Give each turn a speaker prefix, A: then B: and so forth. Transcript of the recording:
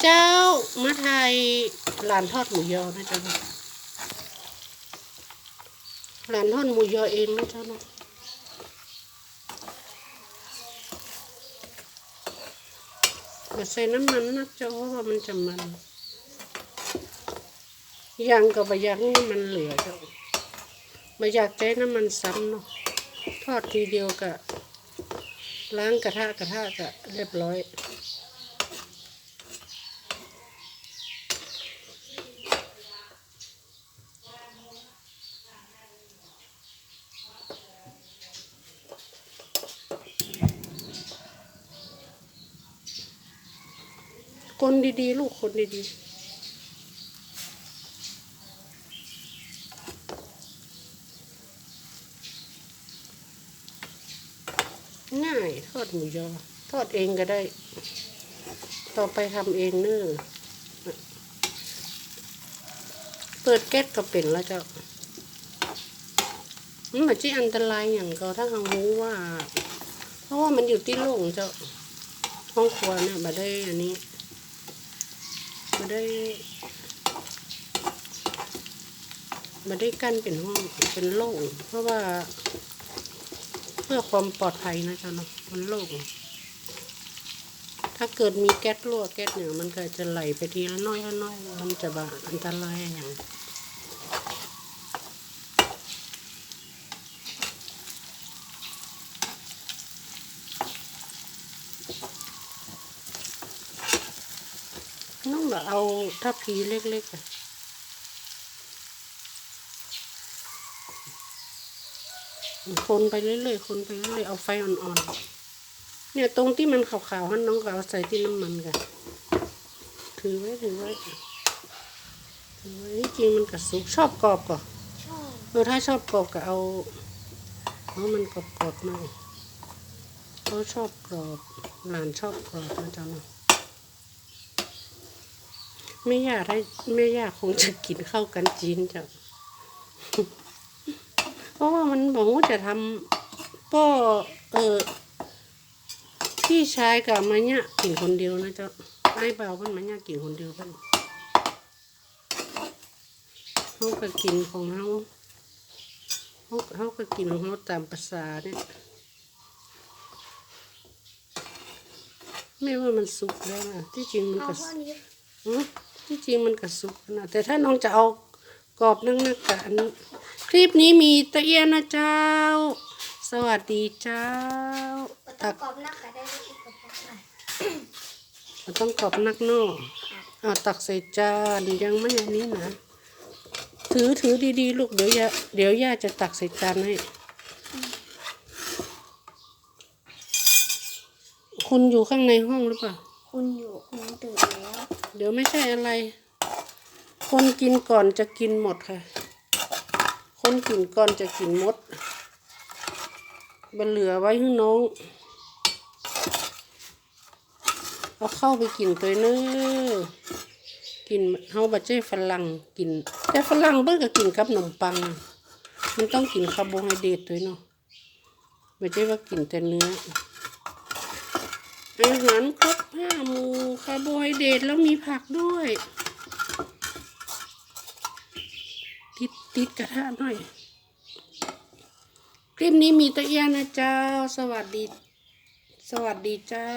A: เจ้ามาไทยร้านทอดหมูยอนะเจ้าเนาะร้านทอดหมูยอเองนะเจ้าเนาะอย่าใส่น้ำมันนะเจ้าเพราะว่ามันจะมันย่างกับบะย่างนี่มันเหลือเจ้าบะอยากใช้น้ำมันซ้ำเนาะทอดทีเดียวกะล้างกระทะกระทะกะเรียบร้อย คนดีๆ ลูกคนดีๆง่ายทอดหมูยอ ทอดเองก็ได้ ต่อไปทำเองเนอเปิดแก๊สก็เป็นแล้วเจ้ามันอาจจะอันตรายอย่างก็ถ้าเรารู้ว่า เพราะว่ามันอยู่ที่โล่งเจ้าห้องครัวเนี่ยมาได้อันนี้ มาได้มาได้กั้นเป็นห้องเป็นโล่งเพราะว่า เพื่อความปลอดภัยนะจ๊ะเนาะมันโล่งถ้าเกิดมีแก๊สรั่วแก๊สเนี่ยมันก็จะไหลไปทีละน้อยละน้อยมันจะบาอันตรายอย่าง น้องแบบเอาทัพพีเล็กๆอะคนไปเรื่อยๆ คนไปเรื่อยๆ เอาไฟอ่อนๆ เนี่ยตรงที่มันขาวๆฮันน้องก็เอาใส่ที่น้ำมันกัน ถือไว้ถือไว้ถือไว้ที่จริงมันก็สุกชอบกรอบก่อน
B: ชอบ
A: เออถ้าชอบกรอบก็เอาเอามันกรอบๆหน่อยเขาชอบกรอบหลานชอบกรอบนะจ๊ะเนาะ ไม่อยากให้ไม่อยากคงจะกินข้าวกันจีนจ้ะเพราะว่ามันบอกว่าจะทำป้อเออพี่ชายกับมันเนี่ยกินคนเดียวนะเจ้าไอ้เบาเพิ่นมันเนี่ยกินคนเดียวเพิ่นเขาก็กินของเขาเขาเขาก็กินของเขาตามภาษาเนี่ยไม่ว่ามันสุกแล้วนะที่จริงมัน
B: เอา
A: ก็
B: ข้อนี้
A: อืม ที่จริงมันก็สุกนะแต่ถ้าน้องจะเอากรอบนักนักกันคลิปนี้มีตะเอียนนะเจ้า สวัสดีเจ้า
B: ต้อ
A: ตั
B: ง
A: ก
B: กรอบนักก็ได้อีกกรอบหน่อย
A: ต้องกรอบนักเนอเอาตักใส่จานยังไม่อันนี้นะถือถือดีๆ ลูกเดี๋ยวย่าเดี๋ยวย่าจะตักใส่จานให้ คุณอยู่ข้างในห้องหรือเปล่า
B: คุณอยู่คุณตื่นแล้ว
A: เดี๋ยวไม่ใช่อะไร คนกินก่อนจะกินหมดค่ะ คนกินก่อนจะกินหมดบันเหลือไว้ให้น้อง เอาเข้าไปกินตัวเน้อกินเฮาบัจเจ้ฝรั่งกิน แต่ฝรั่งเพิ่นก็กินกับขนมปัง มันต้องกินคาร์โบไฮเดรตด้วเนาะไม่ใช่ว่ากินแต่เนื้อ อาหารครบห้าหมู่คาร์โบไฮเดรตแล้วมีผักด้วย ติดติดกระทะหน่อย คลิปนี้มีตะเอียนนะเจ้า สวัสดี สวัสดีเจ้า